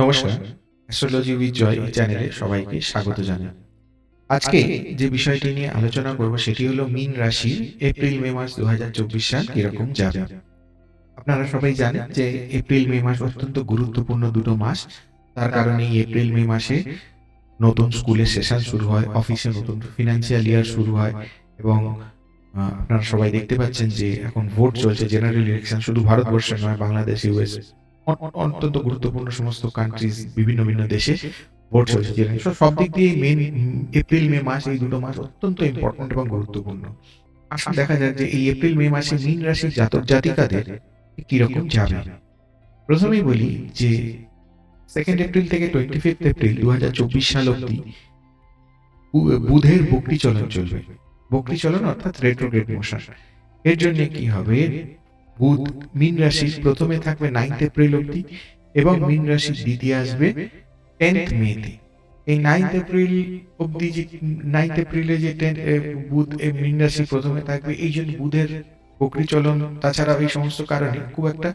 নমস্কার astrology with joy এই চ্যানেলে সবাইকে স্বাগত জানাই। আজকে যে বিষয়টি নিয়ে আলোচনা করব সেটি হলো মীন রাশির এপ্রিল মে মাস দুহাজার চব্বিশ সাল কীরকম যাবে। আপনারা সবাই জানেন যে এপ্রিল মে মাস অত্যন্ত গুরুত্বপূর্ণ দুটো মাস। তার কারণে এপ্রিল মে মাসে নতুন স্কুলের সেশন শুরু হয় অফিসে নতুন ফিনান্সিয়াল ইয়ার শুরু হয় এবং আপনারা সবাই দেখতে পাচ্ছেন যে এখন ভোট চলছে জেনারেল ইলেকশন শুধু ভারতবর্ষে নয়, বাংলাদেশ ইউএস অত্যন্ত গুরুত্বপূর্ণ সমস্ত কান্ট্রিজ বিভিন্ন বিভিন্ন দেশে ভোট চলছে সব দিক দিয়ে মেন এপ্রিল মে মাস, এই দুটো মাস অত্যন্ত ইম্পর্টেন্ট এবং গুরুত্বপূর্ণ। আসলে দেখা যায় যে এই এপ্রিল মে মাসে মীন রাশির জাতক, জাতিকাদের কীরকম যাবে। প্রথমেই বলি যে সেকেন্ড এপ্রিল থেকে টোয়েন্টি ফিফথ এপ্রিল দু হাজার চব্বিশ সাল অব্দি বুধের বকরি চলন চলবে। বকরি চলন অর্থাৎ রেট্রোগ্রেড মোশন এর জন্য কি হবে? বুধ মীন রাশির প্রথমে থাকবে নাইন্থ এপ্রিল অব্দি এবং মীন রাশির দ্বিতীয় আসবে টেন্থ মেতে। এই নাইন্থ এপ্রিল অব্দি যে, নাইন্থ এপ্রিলে যে টেন বুধ মীন রাশি প্রথমে থাকবে, এই জন্য বুধের বকরি চলন তাছাড়া এই সমস্ত কারণে খুব একটা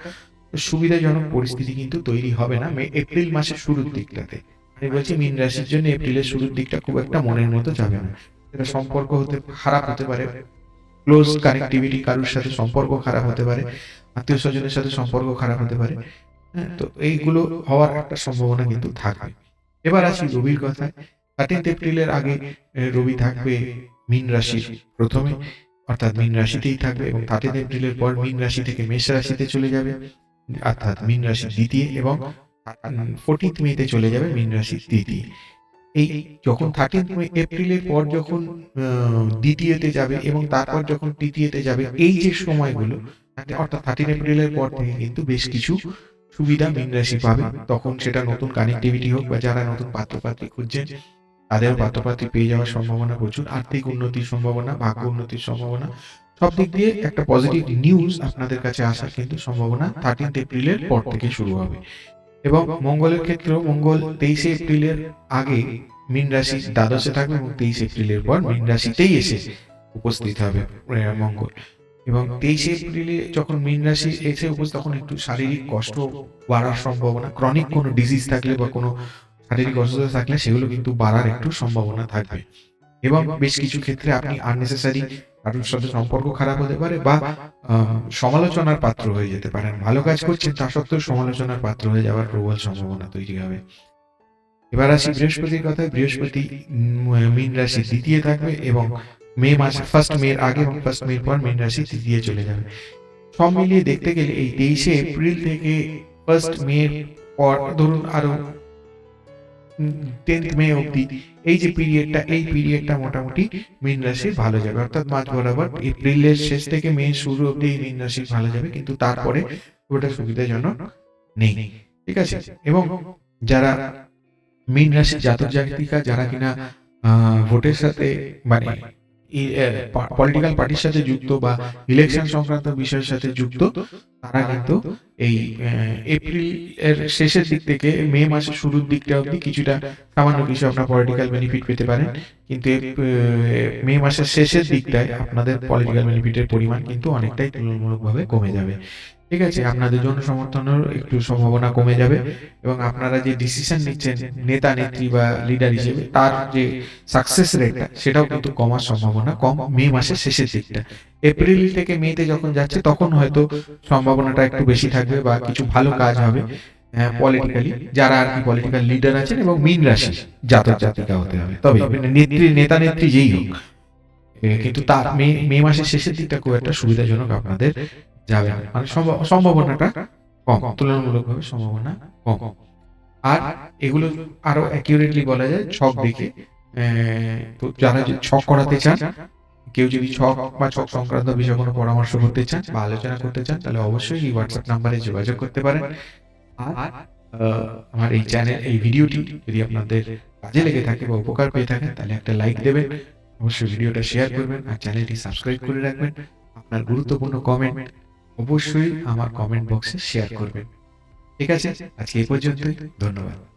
সুবিধাজনক পরিস্থিতি কিন্তু তৈরি হবে না এপ্রিল মাসের শুরুর দিকটাতে। আমি বলছি মীন রাশির জন্য এপ্রিলের শুরুর দিকটা খুব একটা মনের মতো যাবে না। সম্পর্ক হতে, খারাপ হতে পারে। ক্লোজ কানেক্টিভিটি কারোর সাথে সম্পর্ক খারাপ হতে পারে, আত্মীয় স্বজনের সাথে সম্পর্ক খারাপ হতে পারে হ্যাঁ তো এইগুলো হওয়ার একটা সম্ভাবনা কিন্তু থাকবে। এবার আসি রবির কথায়। থার্টিন্থ এপ্রিলের আগে রবি থাকবে মীন রাশির প্রথমে, অর্থাৎ মীন রাশিতেই থাকবে এবং থার্টিন্থ এপ্রিলের পর মীন রাশি থেকে মেষ রাশিতে চলে যাবে, অর্থাৎ মীন রাশির দ্বিতীয় এবং ফোর্টিন্থ মেতে চলে যাবে মীন রাশির তৃতীয়। এই যখন থার্টিন্থ এপ্রিলের পর যখন দ্বিতীয়তে যাবে এবং তারপর যখন তৃতীয়তে যাবে, এই যে সময়গুলো, অর্থাৎ থার্টিন এপ্রিলের পর থেকে কিন্তু বেশ কিছু সুবিধা মীন রাশি পাবে। তখন সেটা নতুন কানেক্টিভিটি হোক বা যারা নতুন পাত্রপাত্রী খুঁজছেন তাদের পাত্রপাত্রী পেয়ে যাওয়ার সম্ভাবনা প্রচুর। আর্থিক উন্নতির সম্ভাবনা, ভাগ্য উন্নতির সম্ভাবনা, সব দিক দিয়ে একটা পজিটিভ নিউজ আপনাদের কাছে আসার কিন্তু সম্ভাবনা থার্টিন এপ্রিলের পর থেকে শুরু হবে। এবং মঙ্গলের ক্ষেত্রেও মঙ্গল তেইশে এপ্রিলের আগে মীন রাশি দ্বাদশে থাকবে এবং তেইশ এপ্রিলের পর মীন রাশিতেই এসে উপস্থিত হবে মঙ্গল। এবং তেইশে এপ্রিলে যখন মীন রাশি এসে উপস্থিত, তখন একটু শারীরিক কষ্ট বাড়ার সম্ভাবনা ক্রনিক কোনো ডিজিজ থাকলে বা কোনো শারীরিক অসুস্থতা থাকলে সেগুলো কিন্তু বাড়ার একটু সম্ভাবনা থাকবে। এবং বেশ কিছু ক্ষেত্রে আপনি আননেসেসারি কারোর সাথে সম্পর্ক খারাপ হতে পারে বা সমালোচনার পাত্র হয়ে যেতে পারেন। ভালো কাজ করছেন, তা সত্ত্বেও সমালোচনার পাত্র হয়ে যাওয়ার প্রবল সম্ভাবনা তৈরি হবে। এবার আসি বৃহস্পতির কথায়। বৃহস্পতি মীন রাশি দ্বিতীয় থাকবে এবং মে মাস ফার্স্ট মের আগে এবং ফার্স্ট মের পর মীন রাশি তৃতীয় চলে যাবে। সব মিলিয়ে দেখতে গেলে এই তেইশে এপ্রিল থেকে ফার্স্ট মের পর, ধরুন আরও টেন্থ মে অব্দি এই যে পিরিয়ডটা এই পিরিয়ডটা মোটামুটি মীন রাশির ভালো যাবে। অর্থাৎ মাঝ বরাবর এপ্রিলের শেষ থেকে মে শুরু অব্দি এই মীন রাশির ভালো যাবে, কিন্তু তারপরে ওটা সুবিধাজনক নেই। ঠিক আছে? এবং যারা মীন রাশির জাতক জাতিকা যারা কিনা ভোটের সাথে মানে পলিটিক্যাল পার্টির সাথে যুক্ত বা ইলেকশন সংক্রান্ত বিষয়ের সাথে যুক্ত, তারা কিন্তু এই এপ্রিল এর শেষের দিক থেকে মে মাসের শুরুর দিকটা অবধি কিছুটা সামান্য কিছু আপনার পলিটিক্যাল বেনিফিট পেতে পারেন। কিন্তু মে মাসের শেষের দিকটায় আপনাদের পলিটিক্যাল বেনিফিটের পরিমাণ কিন্তু অনেকটাই তুলনামূলকভাবে কমে যাবে। ঠিক আছে? আপনাদের জন্য সমর্থনের একটু সম্ভাবনা কমে যাবে এবং আপনারা যে ডিসিশন নিচ্ছেন নেতা, নেত্রী বা লিডার হিসেবে, তার যে সাকসেস রেটটা সেটাও কিন্তু কমার সম্ভাবনা কম। মে মাসের শেষের দিকটা। এপ্রিল থেকে মেতে যখন যাচ্ছে, তখন হয়তো সম্ভাবনাটা একটু বেশি থাকবে বা কিছু ভালো কাজ হবে পলিটিক্যালি যারা আর কি পলিটিক্যাল লিডার আছেন এবং মিন রাশি, জাতক, জাতিকা হতে হবে। তবে নেত্রী, নেতা, নেত্রী যেই হোক কিন্তু তার মে মে মাসের শেষের দিকটা খুব একটা সুবিধাজনক আপনাদের যাবে। মানে সম্ভাবনাটা কম, তুলনামূলকভাবে সম্ভাবনা কম। আর এগুলো আরও অ্যাকিউরেটলি বলা যায় ছক দেখে। তো যারা ছক করাতে চান, কেউ যদি ছক বা ছক সংক্রান্ত বিষয়ে কোনো পরামর্শ করতে চান বা আলোচনা করতে চান, তাহলে অবশ্যই এই হোয়াটসঅ্যাপ নাম্বারে যোগাযোগ করতে পারেন। আর আমার এই চ্যানেল এই ভিডিওটি যদি আপনাদের কাজে লেগে থাকে বা উপকার পেয়ে থাকেন, তাহলে একটা লাইক দেবেন, অবশ্যই ভিডিওটা শেয়ার করবেন, আর চ্যানেলটি সাবস্ক্রাইব করে রাখবেন। আপনার গুরুত্বপূর্ণ কমেন্ট অবশ্যই আমার কমেন্ট বক্সে শেয়ার করবেন। ঠিক আছে? আজকে এই পর্যন্তই। ধন্যবাদ।